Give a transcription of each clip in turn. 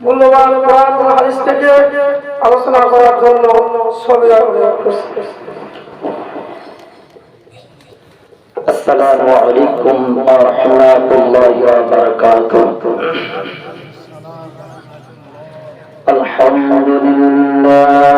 মূল্যবান কোরআন ও হাদিস থেকে আলোচনা করার জন্য সবে السلام عليكم ورحمة الله وبركاته الحمد لله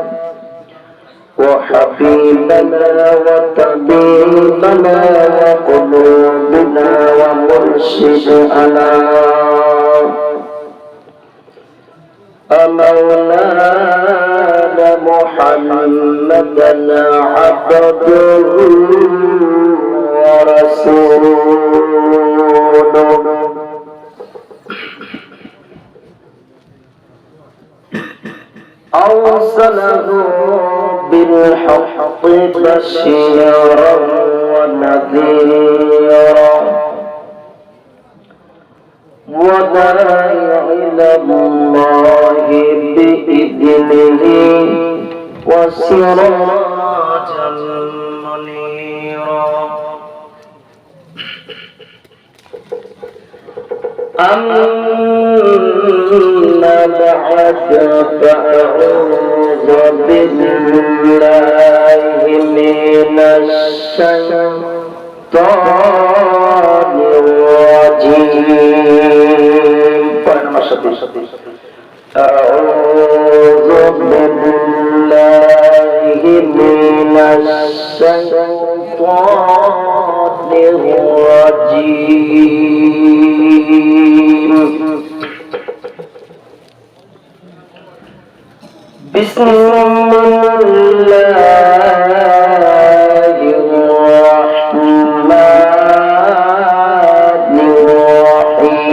وحبيبنا وطبيبنا وقلوبنا ومرشدنا مولانا محمدا عبده ورسوله. أرسله بالحق بشيرا ونذيرا. وداعيا إلى الله بإذنه وسراجا منيرا. أما بعد فأعوذ بالله من الشيطان الرجيم أعوذ بالله من الشيطان الرجيم بسم الله الرحمن الرحيم.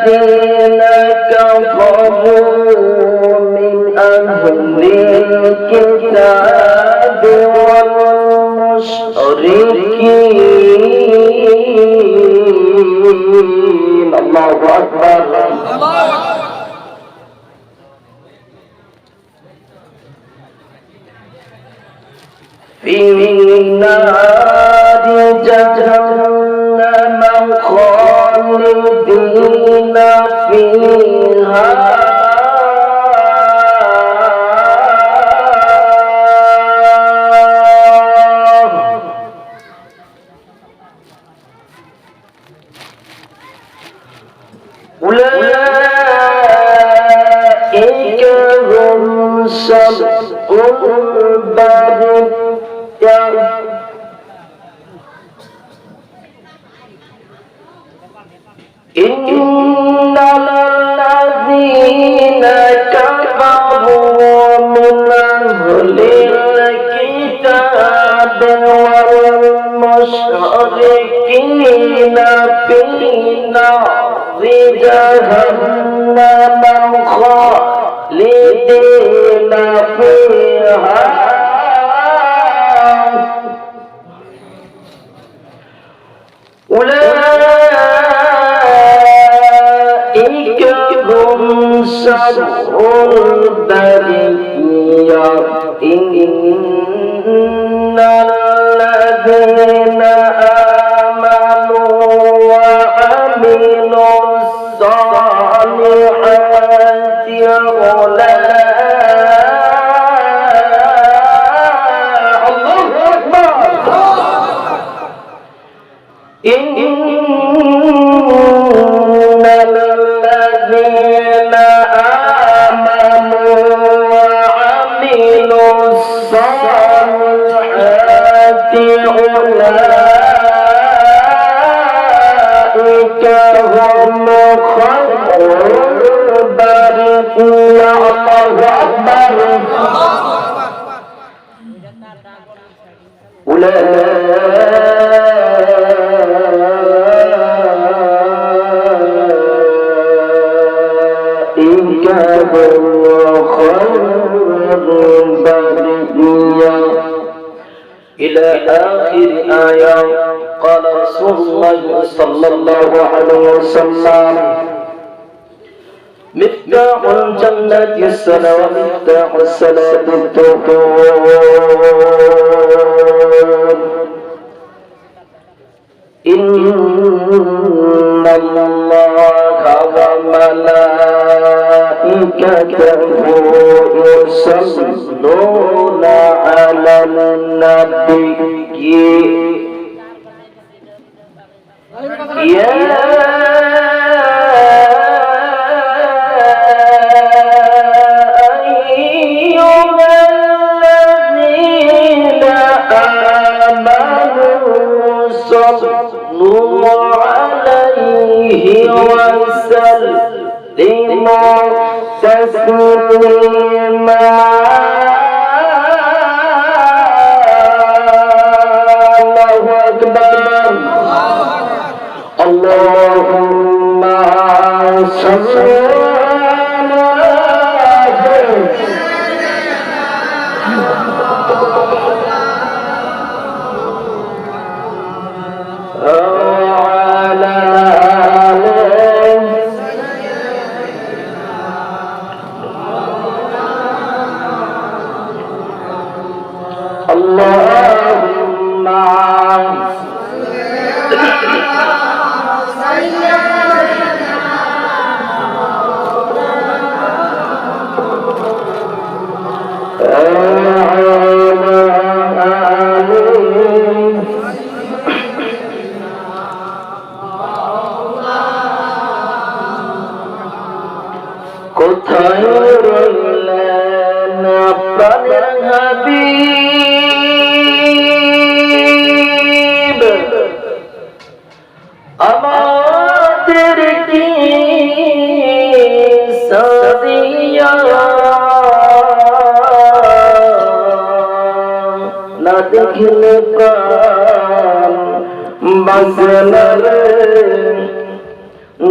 الذين كفروا من أهل الكتاب والمشركين الله أكبر في نار جهنم خالدين فيها إن الذين كفروا من أهل الكتاب والمشركين في نار جهنم خالدين فيها أولئك شر البرية إن الذين آمنوا وعملوا الصالحات أولئك إن إلى آخر آية قال رسول الله صلى الله عليه وسلم الجنة الصلاة ومفتاح الصلاة الطهور إن الله وملائكته يصلون على النبي. يا آمنوا صلوا عليه وسلموا تسليما কোথায় রইলেন প্রাণের হাবিব? আমাদের কি সাদিয়া দেখলে প্রাণ বাসনা রে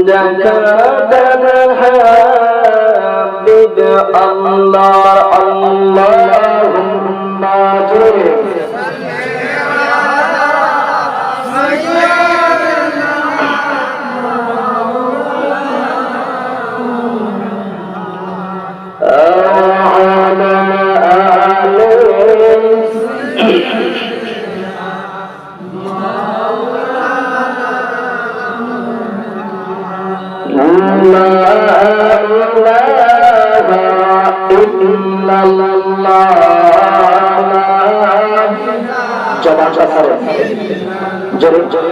জাকাতার হাবিব আল্লাহ আল্লাহুম্মা জুরে জোরে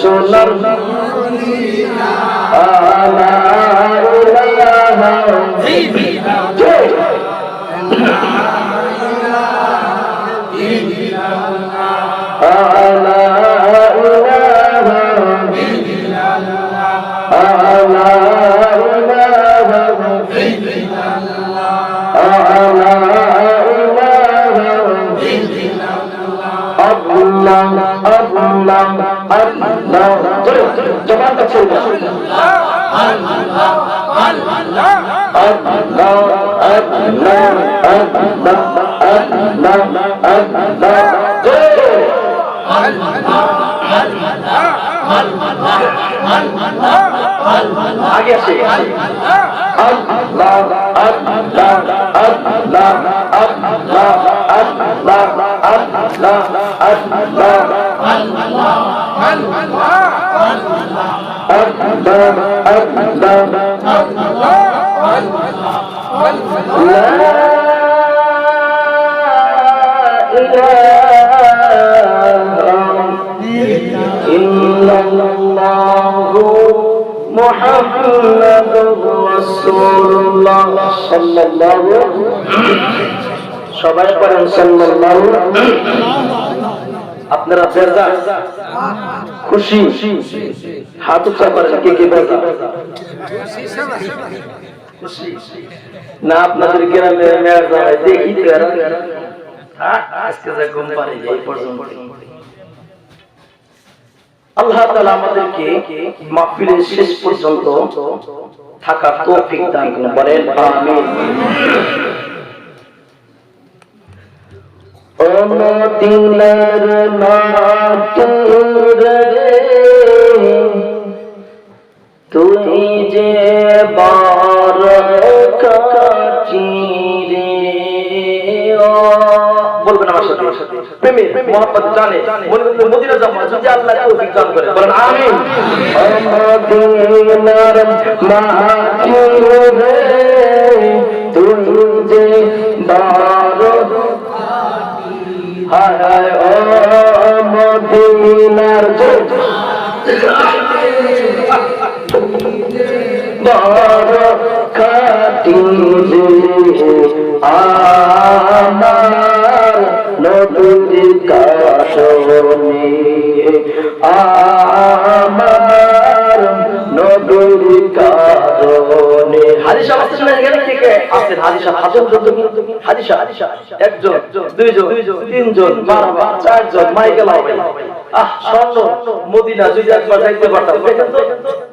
সোনার আলা আল্লাহ আল্লাহ আল্লাহ। জোরে জবান কাছে আগে আসে। আল্লাহ আল্লাহ আল্লাহ আল্লাহ আল্লাহ। الله الله الله الله. لا إله إلا محمد رسول الله. صلى الله عليه وسلم. সবাই সাল্লাল্লাহু আপনারা বেজা, খুশি, হাত করেন, কে কে বেজা? না, আপনাদের গ্রামে দেখি আল্লাহ আমাদেরকে মাহফিলের শেষ পর্যন্ত থাকার তৌফিক দান করুন মদিনার মাতুরে তুই যে বার কাটিরে বলবেন আমার সাথে। প্রেমে মোহাম্মদ জানে। মদিনা যাব যদি আল্লাহ তৌফিক দান করে। বলেন আমিন। মদিনার মাতুরে তুই আমার নদীর কাশনে আমার নদীর কারণে হাদিসা আছে না এখানে থেকে আছেন হাদিসা হাজন যত হাদিসা একজন, দুইজন, তিনজন, বারবার, চারজন মাইকেল হবে আহ, স্বর্ণ যদি একবার যাইতে পারতাম।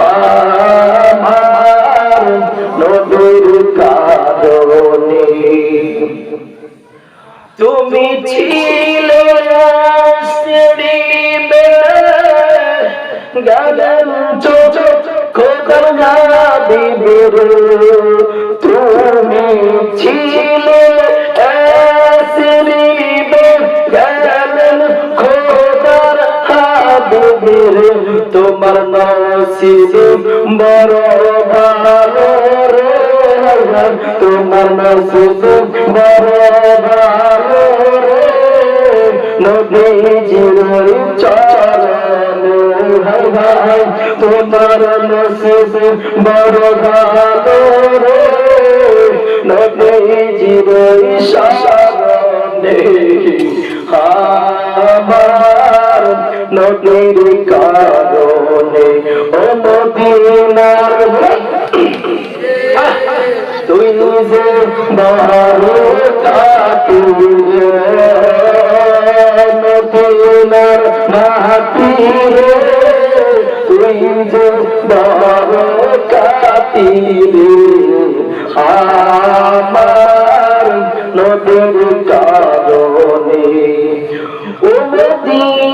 আমার নবীর কারণে তুমি ছিলে বেয়ে চোখ খোদার হাবিবের তুমি ছিলে তোমার নসিব বড় ভালো রে তোমার নসিব বড় ভালো রে নবীজির চরণ হাই হাই তোমার নসিব বড় ভালো রে নবীজির শরণে আমার নবীর কারণে ও মদিনার তুই যে বারো মদিনার মাটি রে? তুই যে বারো কাতিরে আমার নদীর কারণে? ও মদিনার